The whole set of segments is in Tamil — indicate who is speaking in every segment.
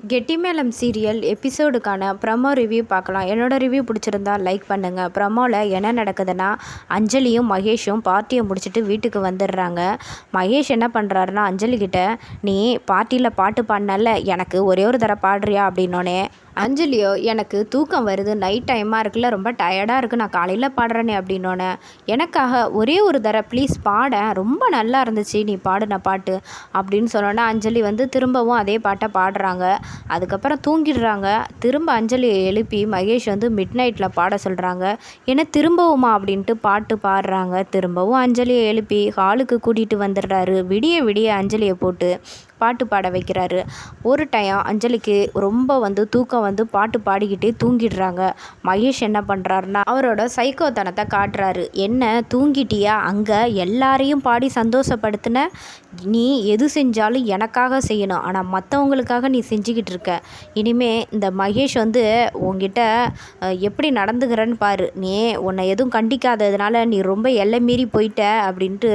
Speaker 1: கெட்டிமேளம் சீரியல் எபிசோடுக்கான ப்ரமோ ரிவ்யூ பார்க்கலாம். என்னோடய ரிவ்யூ பிடிச்சிருந்தா லைக் பண்ணுங்கள் ப்ரமோவில் என்ன நடக்குதுன்னா அஞ்சலியும் மகேஷும் பார்ட்டியை முடிச்சுட்டு வீட்டுக்கு வந்துடுறாங்க. மகேஷ் என்ன பண்ணுறாருன்னா அஞ்சலி கிட்ட நீ பார்ட்டியில் பாட்டு பாடினால எனக்கு ஒரே ஒரு தடவை பாடுறியா? அப்படின்னோடனே அஞ்சலியோ எனக்கு தூக்கம் வருது நைட் டைமாக இருக்குல்ல ரொம்ப டயர்டாக இருக்குது நான் காலையில் பாடுறேனே அப்படின்னோன்னே எனக்காக ஒரே ஒரு தடவை ப்ளீஸ் பாட ரொம்ப நல்லா இருந்துச்சு நீ பாடின பாட்டு அப்படின்னு சொன்னோன்னே அஞ்சலி வந்து திரும்பவும் அதே பாட்டை பாடுறாங்க. அதுக்கப்புறம் தூங்கிடுறாங்க. திரும்ப அஞ்சலியை எழுப்பி மகேஷ் வந்து மிட் நைட்டில் பாட சொல்கிறாங்க ஏன்னா திரும்பவுமா அப்படின்ட்டு பாட்டு பாடுறாங்க. திரும்பவும் அஞ்சலியை எழுப்பி ஹாலுக்கு கூட்டிகிட்டு வந்துடுறாரு. விடிய விடிய அஞ்சலியை போட்டு பாட்டு பாட வைக்கிறாரு. ஒரு டைம் அஞ்சலிக்கு ரொம்ப வந்து தூக்கம் வந்து பாட்டு பாடிக்கிட்டே தூங்கிடுறாங்க. மகேஷ் என்ன பண்ணுறாருன்னா அவரோட சைக்கோத்தனத்தை காட்டுறாரு. என்ன தூங்கிட்டியா? அங்கே எல்லாரையும் பாடி சந்தோஷப்படுத்தின? நீ எது செஞ்சாலும் எனக்காக செய்யணும். ஆனால் மற்றவங்களுக்காக நீ செஞ்சுக்கிட்டு இருக்க. இனிமே இந்த மகேஷ் வந்து உங்ககிட்ட எப்படி நடந்துக்கிறேன்னு பாரு. நீ உன்னை எதுவும் கண்டிக்காததுனால நீ ரொம்ப எல்லை மீறி போயிட்ட அப்படின்ட்டு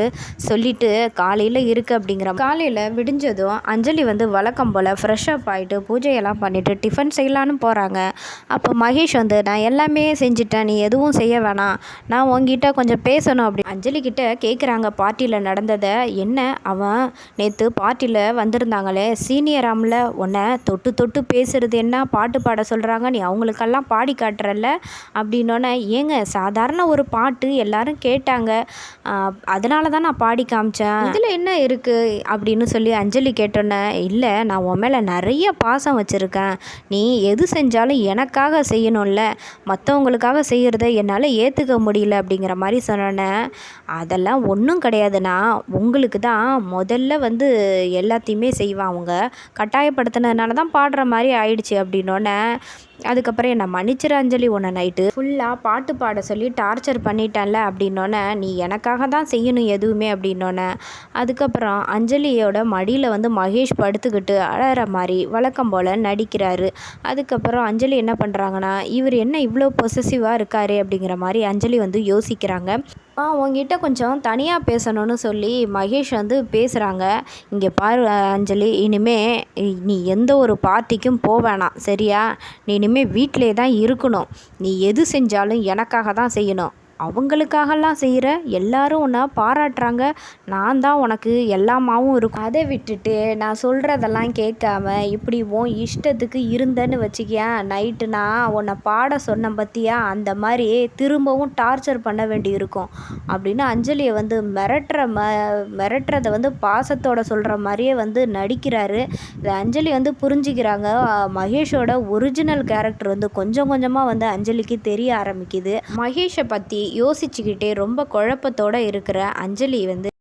Speaker 1: சொல்லிட்டு காலையில் இருக்கு அப்படிங்கிற காலையில் விடிஞ்சதும் அஞ்சலி வந்து வழக்கம் போல் ஃப்ரெஷ் அப் ஆகிட்டு பூஜையெல்லாம் பண்ணிவிட்டு டிஃபன் செய்யலான்னு போகிறாங்க அப்போ மகேஷ் வந்து நான் எல்லாமே செஞ்சுட்டேன். நீ எதுவும் செய்ய வேணாம். நான் உங்ககிட்ட கொஞ்சம் பேசணும் அப்படி அஞ்சலி கிட்ட கேட்குறாங்க பார்ட்டியில் நடந்ததை என்ன? அவன் நேற்று பார்ட்டியில் வந்திருந்தாங்களே. சீனியர் ஆமில் உன்னை தொட்டு தொட்டு பேசுகிறது என்ன? பாட்டு பாட சொல்கிறாங்க நீ அவங்களுக்கெல்லாம் பாடி காட்டுறல்ல? அப்படின்னோடனே ஏங்க சாதாரண ஒரு பாட்டு எல்லாரும் கேட்டாங்க. அதனால தான் நான் பாடி காமிச்சேன். இதில் என்ன இருக்குது அப்படின்னு சொல்லி அஞ்சலி கேட்டோன்னே இல்லை நான் உன் மேலே நிறைய பாசம் வச்சுருக்கேன். நீ எது செஞ்சாலும் எனக்காக செய்யணும்ல. மற்றவங்களுக்காக செய்கிறத என்னால் ஏற்றுக்க முடியல அப்படிங்கிற மாதிரி சொன்னோன்னே அதெல்லாம் ஒன்றும் கிடையாதுண்ணா. உங்களுக்கு தான் முதல்ல வந்து எல்லாத்தையுமே செய்வான் அவங்க. கட்டாயப்படுத்தினதுனால தான் பாடுற மாதிரி ஆயிடுச்சு அப்படின்னோடனே அதுக்கப்புறம் என்னை மன்னிச்சிரு அஞ்சலி உன்னை நைட்டு. ஃபுல்லாக பாட்டு பாட சொல்லி டார்ச்சர் பண்ணிட்டேன்ல அப்படின்னோடனே நீ எனக்காக தான் செய்யணும் எதுவுமே அப்படின்னோடனே அதுக்கப்புறம் அஞ்சலியோட மடியில் வந்து மகேஷ் படுத்துக்கிட்டு அழகிற மாதிரி வழக்கம் போல் நடிக்கிறாரு. அதுக்கப்புறம் அஞ்சலி என்ன பண்ணுறாங்கன்னா இவர் என்ன இவ்வளோ பொசசிவாக இருக்காரு அப்படிங்கிற மாதிரி அஞ்சலி வந்து யோசிக்கிறாங்க. ஆ உங்ககிட்ட கொஞ்சம் தனியாக பேசணும்னு சொல்லி மகேஷ் வந்து பேசுகிறாங்க இங்கே பாரு அஞ்சலி இனிமே நீ எந்த ஒரு பார்ட்டிக்கும் போவேணாம் சரியா? நீ இனிமேல் வீட்டிலே தான் இருக்கணும். நீ எது செஞ்சாலும் எனக்காக தான் செய்யணும். அவங்களுக்காகலாம் செய்கிற எல்லாரும் உன்னை பாராட்டுறாங்க. நான் தான் உனக்கு எல்லாமாவும் இருக்கும். அதை விட்டுட்டு நான் சொல்கிறதெல்லாம் கேட்காம இப்படி உன் இஷ்டத்துக்கு இருந்தேன்னு வச்சுக்கியேன் நைட்டு நான் உன்னை பாட சொன்ன பற்றியா அந்த மாதிரி திரும்பவும் டார்ச்சர் பண்ண வேண்டி இருக்கும் அப்படின்னு அஞ்சலியை வந்து மிரட்டுற ம மிரட்டுறத வந்து பாசத்தோட சொல்கிற மாதிரியே வந்து நடிக்கிறாரு. அஞ்சலி வந்து புரிஞ்சுக்கிறாங்க. மகேஷோட ஒரிஜினல் கேரக்டர் வந்து கொஞ்சம் கொஞ்சமாக வந்து அஞ்சலிக்கு தெரிய ஆரம்பிக்குது. மகேஷை பற்றி யோசிச்சுக்கிட்டே ரொம்ப குழப்பத்தோடு இருக்கிற அஞ்சலி வந்து